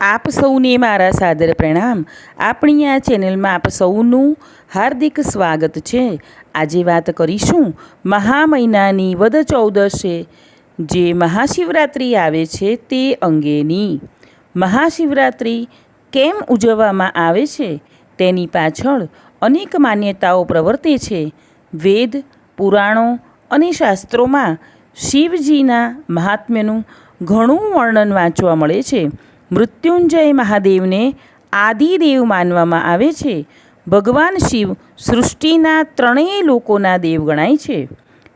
આપ સૌને મારા સાદર પ્રણામ. આપણી આ ચેનલમાં આપ સૌનું હાર્દિક સ્વાગત છે. આજે વાત કરીશું મહા મહિનાની વધ ચૌદશે, જે મહાશિવરાત્રિ આવે છે તે અંગેની. મહાશિવરાત્રિ કેમ ઉજવવામાં આવે છે? તેની પાછળ અનેક માન્યતાઓ પ્રવર્તે છે. વેદ, પુરાણો અને શાસ્ત્રોમાં શિવજીના મહાત્મ્યનું ઘણું વર્ણન વાંચવા મળે છે. મૃત્યુંજય મહાદેવને આદિદેવ માનવામાં આવે છે. ભગવાન શિવ સૃષ્ટિના ત્રણેય લોકોના દેવ ગણાય છે.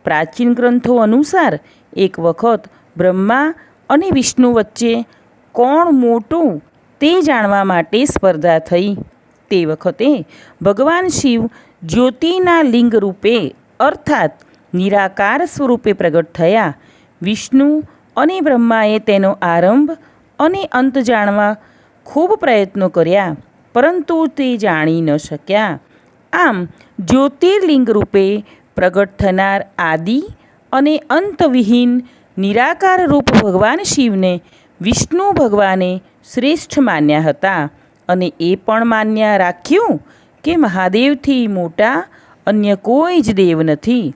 પ્રાચીન ગ્રંથો અનુસાર એક વખત બ્રહ્મા અને વિષ્ણુ વચ્ચે કોણ મોટું તે જાણવા માટે સ્પર્ધા થઈ. તે વખતે ભગવાન શિવ જ્યોતિના લિંગ રૂપે અર્થાત નિરાકાર સ્વરૂપે પ્રગટ થયા. વિષ્ણુ અને બ્રહ્માએ તેનો આરંભ અને અંત જાણવા ખૂબ પ્રયત્નો કર્યા, પરંતુ તે જાણી ન શક્યા. આમ, જ્યોતિર્લિંગ રૂપે પ્રગટ થનાર આદિ અને અંતવિહીન નિરાકાર રૂપ ભગવાન શિવને વિષ્ણુ ભગવાને શ્રેષ્ઠ માન્યા હતા અને એ પણ માન્યા રાખ્યું કે મહાદેવથી મોટા અન્ય કોઈ જ દેવ નથી.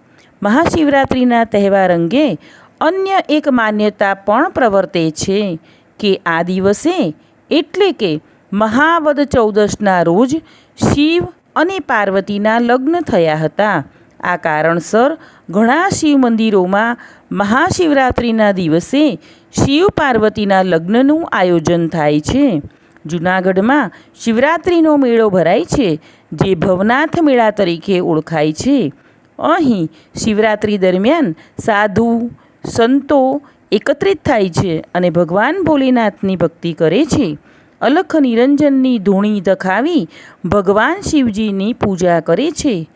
મહાશિવરાત્રિના તહેવાર અંગે અન્ય એક માન્યતા પણ પ્રવર્તે છે કે આ દિવસે એટલે કે મહાવદ ચૌદશના રોજ શિવ અને પાર્વતીના લગ્ન થયા હતા. આ કારણસર ઘણા શિવ મંદિરોમાં મહાશિવરાત્રિના દિવસે શિવ પાર્વતીના લગ્નનું આયોજન થાય છે. જૂનાગઢમાં શિવરાત્રિનો મેળો ભરાય છે, જે ભવનાથ મેળા તરીકે ઓળખાય છે. અહીં શિવરાત્રિ દરમિયાન સાધુ, સંતો એકત્રિત થાય છે અને ભગવાન ભોલેનાથની ભક્તિ કરે છે. અલખ નિરંજનની ધૂણી દખાવી ભગવાન શિવજીની પૂજા કરે છે.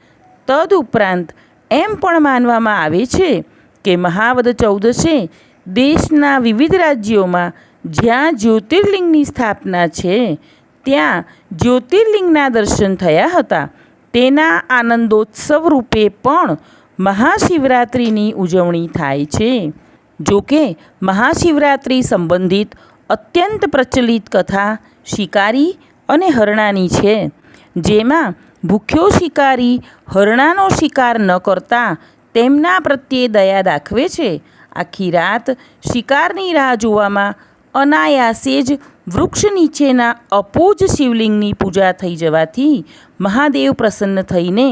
તદુપરાંત એમ પણ માનવામાં આવે છે કે મહાવદ ચૌદશે દેશના વિવિધ રાજ્યોમાં જ્યાં જ્યોતિર્લિંગની સ્થાપના છે, ત્યાં જ્યોતિર્લિંગના દર્શન થયા હતા. તેના આનંદોત્સવ રૂપે પણ મહાશિવરાત્રિની ઉજવણી થાય છે. જોકે મહાશિવરાત્રિ સંબંધિત અત્યંત પ્રચલિત કથા શિકારી અને હરણાની છે, જેમાં ભૂખ્યો શિકારી હરણાનો શિકાર ન કરતા તેમના પ્રત્યે દયા દાખવે છે. આખી રાત શિકારની રાહ જોવામાં અનાયાસે જ વૃક્ષ નીચેના અપૂજ શિવલિંગની પૂજા થઈ જવાથી મહાદેવ પ્રસન્ન થઈને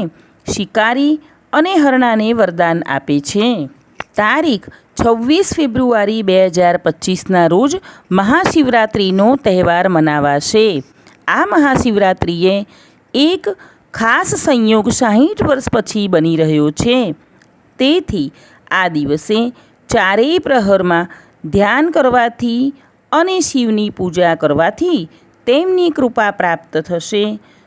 શિકારી અને હરણાને વરદાન આપે છે. તારીખ છવ્વીસ ફેબ્રુઆરી બે હજાર પચીસના રોજ મહાશિવરાત્રિનો તહેવાર મનાવાશે. આ મહાશિવરાત્રિએ એક ખાસ સંયોગ સાહીઠ વર્ષ પછી બની રહ્યો છે. તેથી આ દિવસે ચારેય પ્રહરમાં ધ્યાન કરવાથી અને શિવની પૂજા કરવાથી તેમની કૃપા પ્રાપ્ત થશે.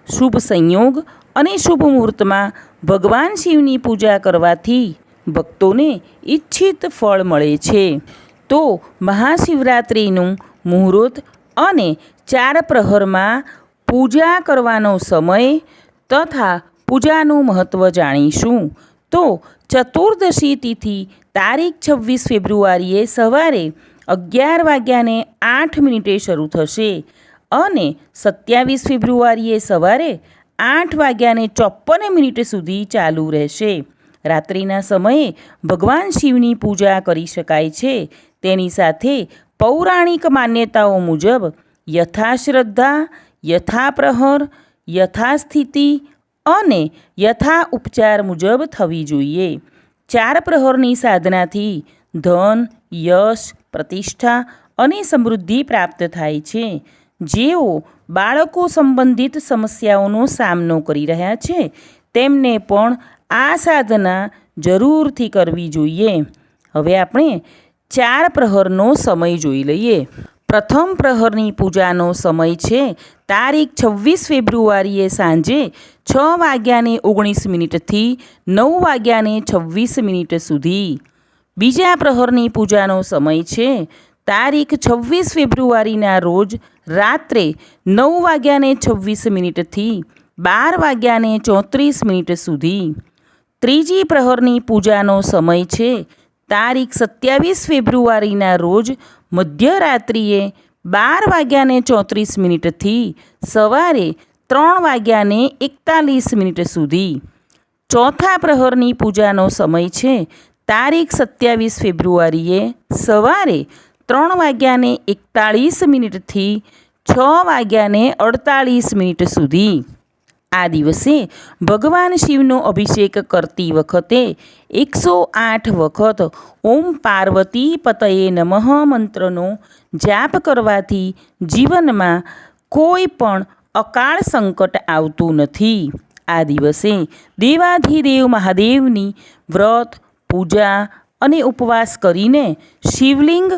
શુભ સંયોગ અને શુભ મુહૂર્તમાં ભગવાન શિવની પૂજા કરવાથી ભક્તોને ઈચ્છિત ફળ મળે છે. તો મહાશિવરાત્રિનું મુહૂર્ત અને ચાર પ્રહરમાં પૂજા કરવાનો સમય તથા પૂજાનું મહત્ત્વ જાણીશું. તો ચતુર્દશી તિથિ તારીખ છવ્વીસ ફેબ્રુઆરીએ સવારે અગિયાર વાગ્યાને આઠ મિનિટે શરૂ થશે અને સત્યાવીસ ફેબ્રુઆરીએ સવારે આઠ વાગ્યાને ચોપ્પન મિનિટ સુધી ચાલુ રહેશે. રાત્રિના સમયે ભગવાન શિવની પૂજા કરી શકાય છે. તેની સાથે પૌરાણિક માન્યતાઓ મુજબ યથાશ્રદ્ધા, યથાપ્રહર, યથાસ્થિતિ અને યથા ઉપચાર મુજબ થવી જોઈએ. ચાર પ્રહરની સાધનાથી ધન, યશ, પ્રતિષ્ઠા અને સમૃદ્ધિ પ્રાપ્ત થાય છે. જેઓ બાળકો સંબંધિત સમસ્યાઓનો સામનો કરી રહ્યા છે, તેમને પણ આ સાધના જરૂરથી કરવી જોઈએ. હવે આપણે ચાર પ્રહરનો સમય જોઈ લઈએ. પ્રથમ પ્રહરની પૂજાનો સમય છે તારીખ છવ્વીસ ફેબ્રુઆરીએ સાંજે છ વાગ્યાને ઓગણીસ મિનિટથી નવ વાગ્યાને છવ્વીસ મિનિટ સુધી. બીજા પ્રહરની પૂજાનો સમય છે તારીખ છવ્વીસ ફેબ્રુઆરીના રોજ રાત્રે નવ વાગ્યાને છવ્વીસ મિનિટથી બાર વાગ્યાને ચોત્રીસ મિનિટ સુધી. ત્રીજી પ્રહરની પૂજાનો સમય છે. તારીખ સત્યાવીસ ફેબ્રુઆરીના રોજ મધ્યરાત્રિએ બાર વાગ્યાને ચોત્રીસ મિનિટથી સવારે ત્રણ વાગ્યાને એકતાલીસ મિનિટ સુધી. ચોથા પ્રહરની પૂજાનો સમય છે. તારીખ સત્યાવીસ ફેબ્રુઆરીએ સવારે ત્રણ વાગ્યાને એકતાળીસ મિનિટથી છ વાગ્યાને અડતાળીસ મિનિટ સુધી. આ દિવસે ભગવાન શિવનો અભિષેક કરતી વખતે એકસો આઠ વખત ઓમ પાર્વતી પતયે નમઃ મંત્રનો જાપ કરવાથી જીવનમાં કોઈ પણ અકાળ સંકટ આવતું નથી. આ દિવસે દેવાધિદેવ મહાદેવની વ્રત, પૂજા અને ઉપવાસ કરીને શિવલિંગ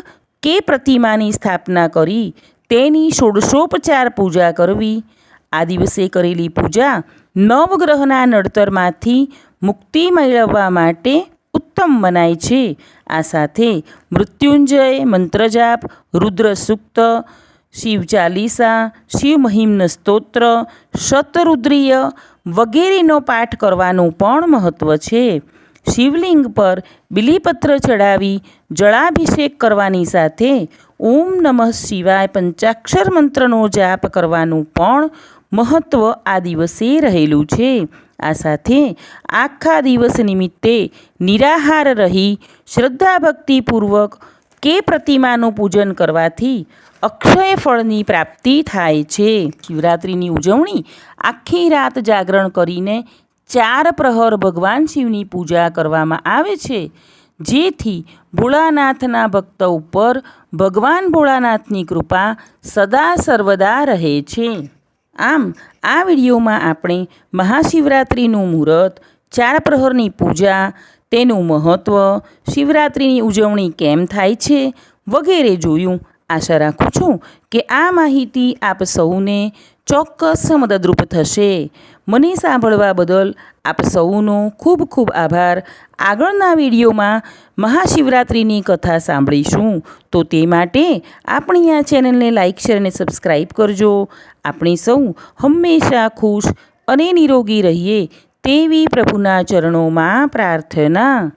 કે પ્રતિમાની સ્થાપના કરી તેની ષોડશોપચાર પૂજા કરવી આ દિવસે કરેલી પૂજા નવગ્રહના નડતરમાંથી મુક્તિ મેળવવા માટે ઉત્તમ મનાય છે. આ સાથે મૃત્યુંજય, મંત્રજાપ, રુદ્ર સૂક્ત, શિવ ચાલીસા, શિવ મહિમ્ન સ્તોત્ર, શતરુદ્રીય વગેરેનો પાઠ કરવાનું પણ મહત્ત્વ છે. શિવલિંગ પર બિલીપત્ર ચડાવી જળાભિષેક કરવાની સાથે ઓમ નમઃ શિવાય પંચાક્ષર મંત્રનો જાપ કરવાનું પણ મહત્ત્વ આ દિવસે રહેલું છે. આ સાથે આખા દિવસ નિમિત્તે નિરાહાર રહી શ્રદ્ધા ભક્તિપૂર્વક કે પ્રતિમાનું પૂજન કરવાથી અક્ષય ફળની પ્રાપ્તિ થાય છે. શિવરાત્રિની ઉજવણી આખી રાત જાગરણ કરીને ચાર પ્રહર ભગવાન શિવની પૂજા કરવામાં આવે છે. જેથી ભોળાનાથના ભક્ત ઉપર ભગવાન ભોળાનાથની કૃપા સદા સર્વદા રહે છે. આમ, આ વિડીયોમાં આપણે મહાશિવરાત્રિનું મુહૂર્ત, ચાર પ્રહરની પૂજા, તેનું મહત્ત્વ શિવરાત્રિની ઉજવણી કેમ થાય છે વગેરે જોયું. આશા રાખું છું કે આ માહિતી આપ સૌને ચોક્કસ મદદરૂપ થશે. મને સાંભળવા બદલ આપ સૌનો ખૂબ ખૂબ આભાર. આગળના વિડીયોમાં મહાશિવરાત્રિની કથા સાંભળીશું. તો તે માટે આપણી આ ચેનલને લાઇક શેર અને સબસ્ક્રાઈબ કરજો. આપણે સૌ હંમેશા ખુશ અને નિરોગી રહીએ તેવી પ્રભુના ચરણોમાં પ્રાર્થના.